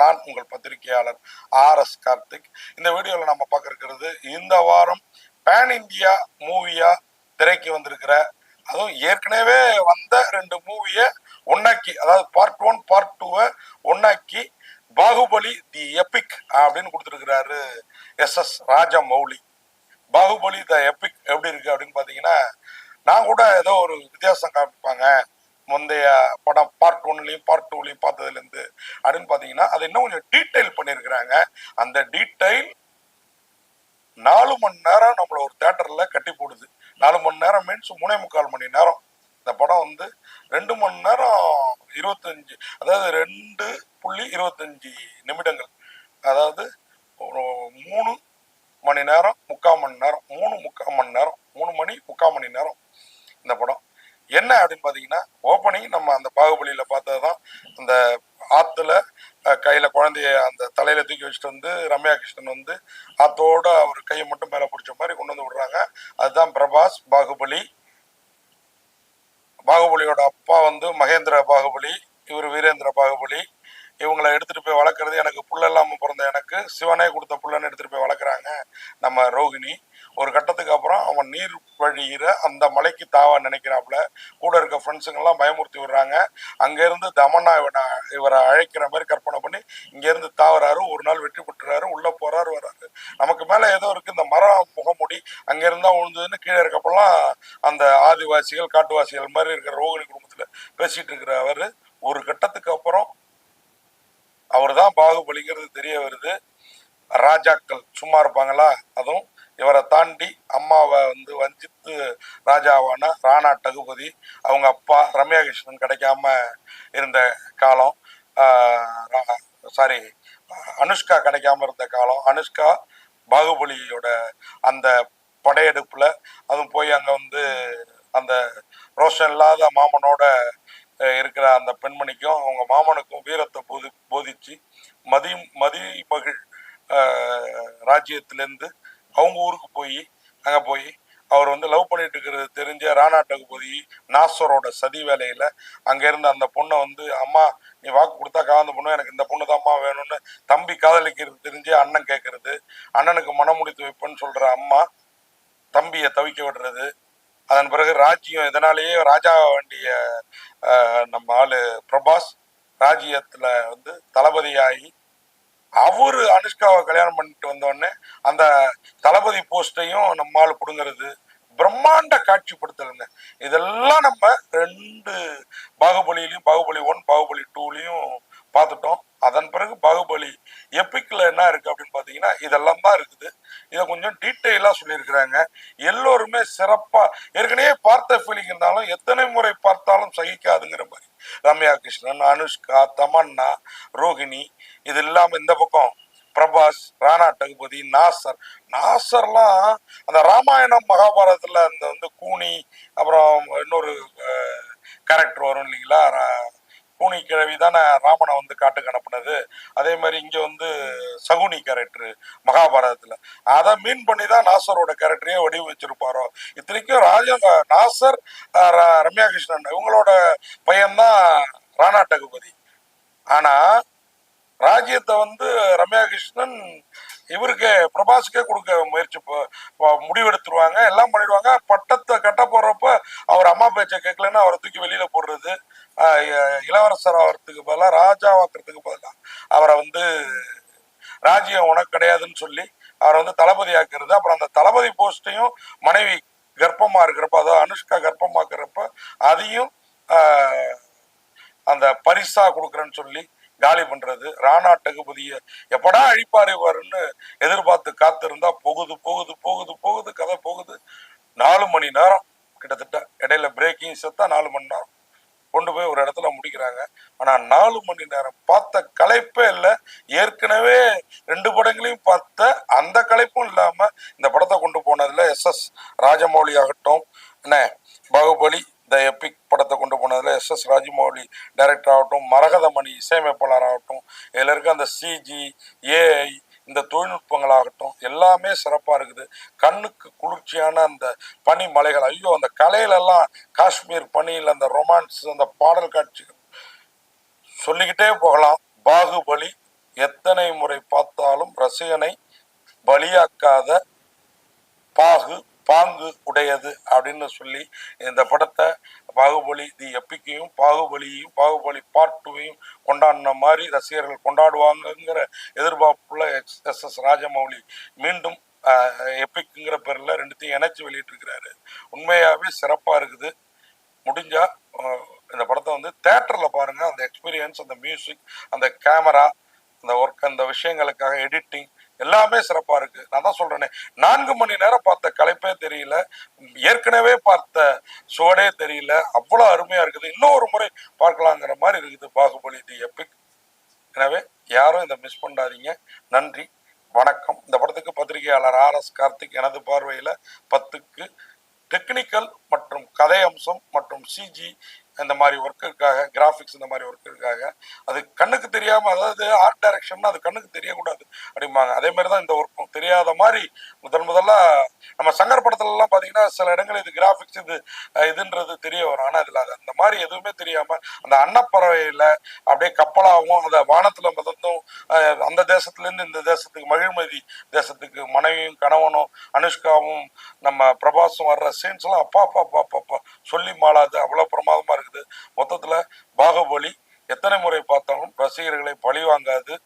நான் உங்கள் பத்திரிகையாளர் ஆர் எஸ் கார்த்திக். இந்த வீடியோவில் நம்ம பார்க்க இருக்கிறது இந்த வாரம் பேன் இந்தியா மூவியா திரைக்கு வந்திருக்கிற அதுவும் ஏற்கனவே வந்த ரெண்டு மூவியை ஒன்னாக்கி அதாவது பார்ட் ஒன் பார்ட் டூவை ஒன்னாக்கி பாகுபலி தி எபிக் அப்படின்னு கொடுத்துருக்கிறாரு S S Rajamouli. Baahubali the epic எப்படி இருக்கு அப்படின்னு பார்த்தீங்கன்னா நான் கூட ஏதோ ஒரு வித்தியாசம் காமிப்பாங்க. முந்தைய படம் பார்ட் ஒன்லையும் பார்ட் டூலையும் பார்த்ததுலேருந்து அப்படின்னு பார்த்தீங்கன்னா அதை இன்னும் கொஞ்சம் டீட்டெயில் பண்ணியிருக்கிறாங்க. அந்த டீட்டெயில் நாலு மணி நேரம் நம்மள ஒரு தேட்டரில் கட்டி போடுது. நாலு மணி நேரம் மீன்ஸ் மூணே முக்கால் மணி நேரம். இந்த படம் வந்து ரெண்டு மணி நேரம் இருபத்தஞ்சு அதாவது ரெண்டு புள்ளி இருபத்தஞ்சு நிமிடங்கள். அதாவது ஒரு மூணு மணி நேரம் முக்கால் மணி நேரம் மூணு முக்கால் மணி நேரம் மூணு மணி முக்கால் மணி நேரம். இந்த படம். என்ன அப்படின்னு பார்த்தீங்கன்னா ஓப்பனிங் நம்ம அந்த பாகுபலியில் பார்த்தது தான் அந்த ஆற்றுல கையில் குழந்தைய அந்த தலையில தூக்கி வச்சுட்டு வந்து ரம்யா கிருஷ்ணன் வந்து ஆத்தோட அவர் கையை மட்டும் மேலே பிடிச்ச மாதிரி கொண்டு வந்து விடுறாங்க. அதுதான் பிரபாஸ் பாகுபலி. பாகுபலியோட அப்பா வந்து மகேந்திர பாகுபலி இவர் வீரேந்திர பாகுபலி. இவங்களை எடுத்துட்டு போய் வளர்க்குறது எனக்கு புள்ள இல்லாமல் பிறந்த எனக்கு. சிவனே கொடுத்த புள்ளன்னு எடுத்துட்டு போய் வளர்க்குறாங்க நம்ம ரோகிணி ஒரு கட்டத்துக்கு அப்புறம் அவன் நீர் வழியிற அந்த மலைக்கு தாவ நினைக்கிறாப்புல கூட இருக்க ஃப்ரெண்ட்ஸுங்கெல்லாம் பயமுறுத்தி விடுறாங்க. அங்கேருந்து தமன்னா இவனை இவரை அழைக்கிற மாதிரி கற்பனை பண்ணி இங்கேருந்து தாவறாரு ஒரு நாள் வெற்றி பெற்றுறாரு உள்ளே போறாரு வராரு. நமக்கு மேலே ஏதோ இருக்கு இந்த மரம் முகமுடி அங்கேருந்து உழுந்ததுன்னு கீழே இருக்கப்பெல்லாம் அந்த ஆதிவாசிகள் காட்டுவாசிகள் மாதிரி இருக்கிற ரோகிணி குடும்பத்தில் பேசிட்டு இருக்கிற அவர். ஒரு கட்டத்துக்கு அப்புறம் அவர் தான் பாகுபலிங்கிறது தெரிய வருது. ராஜாக்கள் சும்மா இருப்பாங்களா? அதுவும் இவரை தாண்டி அம்மாவை வந்து வஞ்சித்து ராஜாவான ராணா டகுபதி அவங்க அப்பா ரம்யா கிருஷ்ணன் கிடைக்காம இருந்த காலம் சாரி அனுஷ்கா கிடைக்காம இருந்த காலம் அனுஷ்கா பாகுபலியோட அந்த படையெடுப்புல அதுவும் போய் அங்க வந்து அந்த ரோஷன் இல்லாத மாமனோட இருக்கிற அந்த பெண்மணிக்கும் அவங்க மாமனுக்கும் வீரத்தை போதி போதிச்சு மதி மதி மகிழ் ராஜ்யத்திலேருந்து அவங்க ஊருக்கு போய் அங்கே போய் அவர் வந்து லவ் பண்ணிட்டு இருக்கிறது தெரிஞ்ச ராணாட்டுக்கு போய் நாசரோட சதி வேலையில அங்க இருந்த அந்த பொண்ணை வந்து அம்மா நீ வாக்கு கொடுத்தா காந்த பொண்ணு எனக்கு இந்த பொண்ணு தான்மா வேணும்னு தம்பி காதலிக்கிறது தெரிஞ்சு அண்ணன் கேட்கறது அண்ணனுக்கு மனம் முடித்து வைப்பேன்னு சொல்ற அம்மா தம்பியை தவிக்க விடுறது. அதன் பிறகு ராஜ்யம் இதனாலேயே ராஜா வேண்டிய நம்ம ஆளு பிரபாஸ் ராஜ்யத்துல வந்து தளபதியாகி அவரு அனுஷ்காவை கல்யாணம் பண்ணிட்டு வந்தோடனே அந்த தளபதி போஸ்டையும் நம்மால் ஆளு பிடுங்கிறது பிரம்மாண்ட காட்சிப்படுத்தலுங்க இதெல்லாம் நம்ம ரெண்டு பாகுபலியிலையும் பாகுபலி ஒன் பாகுபலி டூலையும் பார்த்துட்டோம். அதன் பிறகு பாகுபலி எப்பிக்கில் என்ன இருக்கு அப்படின்னு பார்த்தீங்கன்னா இதெல்லாம் தான் இருக்குது. இதை கொஞ்சம் டீட்டெயிலாக சொல்லியிருக்கிறாங்க. எல்லோருமே சிறப்பாக ஏற்கனவே பார்த்த ஃபீலிங் இருந்தாலும் எத்தனை முறை பார்த்தாலும் சகிக்காதுங்கிற மாதிரி. ரம்யா கிருஷ்ணன் அனுஷ்கா தமன்னா ரோஹிணி இது இல்லாமல் இந்த பக்கம். பிரபாஸ் ராணா டகுபதி நாசர். நாசர்லாம் அந்த ராமாயணம் மகாபாரதத்தில் அந்த வந்து கூனி அப்புறம் இன்னொரு கேரக்டர் வரும் இல்லைங்களா? சகுனி கிழவி தானே ராமனை வந்து காட்டுக்கு அனுப்புனது. அதே மாதிரி இங்கே வந்து சகுனி கேரக்டர் மகாபாரதத்தில். அதை மீன் பண்ணி தான் நாசரோட கேரக்டரையே வடிவமைச்சிருப்பாரோ. இத்தனைக்கும் ராஜ நாசர் ரம்யா கிருஷ்ணன் இவங்களோட பையன்தான் ராணா டகுபதி. ஆனா ராஜ்யத்தை வந்து ரம்யா கிருஷ்ணன் இவருக்கு பிரபாஸுக்கே கொடுக்க முயற்சி ப- முடிவெடுத்துருவாங்க. எல்லாம் பண்ணிடுவாங்க. பட்டத்தை கட்ட போடுறப்ப அவர் அம்மா பேச்சை கேட்கலன்னு அவரை தூக்கி வெளியில போடுறது. இளவரசர் ஆகிறதுக்கு பதிலாக ராஜாவாக்குறதுக்கு பதிலாக அவரை வந்து ராஜ்யம் உனக்கு கிடையாதுன்னு சொல்லி அவரை வந்து தளபதி ஆக்குறது அப்புறம் அந்த தளபதி போஸ்ட்டையும் மனைவி கர்ப்பமா இருக்கிறப்ப அதாவது அனுஷ்கா கர்ப்பமாக்குறப்ப அதையும் ஆஹ், அந்த பரிசா கொடுக்குறேன்னு சொல்லி காலி பண்றது. ராணா டகுபதிய எப்படா அழிப்பாரு இவருன்னு எதிர்பார்த்து காத்திருந்தா போகுது போகுது போகுது போகுது கதை போகுது. நாலு மணி நேரம் கிட்டத்தட்ட இடையில பிரேக்கிங் செத்தா நாலு மணி நேரம். இடத்துல ஆனா நாலு மணி நேரம் பார்த்த கலைப்பே இல்லை. ஏற்கனவே ரெண்டு படங்களையும் பார்த்த அந்த கலைப்பும் இல்லாம இந்த படத்தை கொண்டு போனதுல எஸ் எஸ் ராஜமௌலி ஆகட்டும் என்ன பாகுபலி த எபிக் படத்தை கொண்டு போனதுல எஸ் எஸ் ராஜமௌலி டைரக்டர் ஆகட்டும் மரகதமணி இசையமைப்பாளர் ஆகட்டும் இதில் இருக்க அந்த சிஜி ஏஐ இந்த தொழில்நுட்பங்களாகட்டும் எல்லாமே சிறப்பாக இருக்குது. கண்ணுக்கு குளிர்ச்சியான அந்த பனி மலைகள் ஐயோ அந்த கலையிலெல்லாம் காஷ்மீர் பனியில் அந்த ரொமான்ஸ் அந்த பாடல் காட்சிகள் சொல்லிக்கிட்டே போகலாம். பாகுபலி எத்தனை முறை பார்த்தாலும் ரசிகனை பலியாக்காத பாகு பாங்கு உடையது அப்படின்னு சொல்லி இந்த படத்தை பாகுபலி தி எப்பிக்கையும் பாகுபலியையும் பாகுபலி பார்ட் டூவையும் கொண்டாடின மாதிரி ரசிகர்கள் கொண்டாடுவாங்கங்கிற எதிர்பார்ப்புள்ள எஸ் எஸ் எஸ் ராஜமௌலி மீண்டும் எப்பிக்குங்கிற பேரில் ரெண்டுத்தையும் இணைச்சி வெளியிட்டிருக்கிறாரு. உண்மையாகவே சிறப்பாக இருக்குது. முடிஞ்சால் இந்த படத்தை வந்து தேட்டரில் பாருங்க. அந்த எக்ஸ்பீரியன்ஸ் அந்த மியூசிக் அந்த கேமரா அந்த ஒர்க் அந்த விஷயங்களுக்காக எடிட்டிங் எல்லாமே சிறப்பா இருக்கு. நான் தான் சொல்றேனே நான்கு மணி நேரம் பார்த்த கலைப்பே தெரியல. ஏற்கனவே பார்த்த சுவடே தெரியல. அவ்வளவு அருமையா இருக்குது. இன்னொரு முறை பார்க்கலாங்கிற மாதிரி இருக்குது பாகுபலி தி எபிக் எனவே யாரும் இதை மிஸ் பண்ணாதீங்க. நன்றி வணக்கம். இந்த படத்துக்கு பத்திரிகையாளர் ஆர் எஸ் கார்த்திக் எனது பார்வையில பத்துக்கு டெக்னிக்கல் மற்றும் கதை அம்சம் மற்றும் சிஜி இந்த மாதிரி ஒர்க்குக்காக கிராஃபிக்ஸ் இந்த மாதிரி ஒர்க்குக்காக அது கண்ணுக்கு தெரியாம அதாவது ஆர்ட் டைரக்ஷன் அது கண்ணுக்கு தெரியக்கூடாது அப்படிம்பாங்க. அதே மாதிரி தான் இந்த ஒர்க்கும் தெரியாத மாதிரி முதன் முதல்ல நம்ம சங்கர் படத்துல எல்லாம் பாத்தீங்கன்னா சில இடங்கள் இது கிராஃபிக்ஸ் இது இதுன்றது தெரிய வரும். ஆனா இதுல அது அந்த மாதிரி எதுவுமே தெரியாம அந்த அன்னப்பறவையில அப்படியே கப்பலாகவும் அந்த வானத்துல மிதந்தும் அந்த தேசத்துல இருந்து இந்த தேசத்துக்கு மகிழ்மதி தேசத்துக்கு மனைவியும் கணவனும் அனுஷ்காவும் நம்ம பிரபாஸும் வர்ற சீன்ஸ் எல்லாம் அப்பா அப்பா அப்பா அப்பா அப்பா சொல்லி மாளாது. அவ்வளவு பிரமாதமா இருக்குது. மொத்தத்துல பாகுபலி எத்தனை முறை பார்த்தாலும் ரசிகர்களை பழி வாங்காது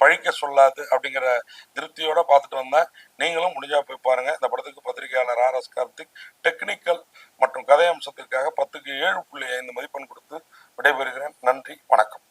பழிக்க சொல்லாது அப்படிங்கிற திருப்தியோட பார்த்துட்டு வந்தேன். நீங்களும் முடிஞ்சா போய் பாருங்க. இந்த படத்துக்கு பத்திரிகையாளர் ஆர் எஸ் கார்த்திக் டெக்னிக்கல் மற்றும் கதை அம்சத்திற்காக பத்துக்கு ஏழு புள்ளி ஐந்து மதிப்பெண் கொடுத்து விடைபெறுகிறேன். நன்றி வணக்கம்.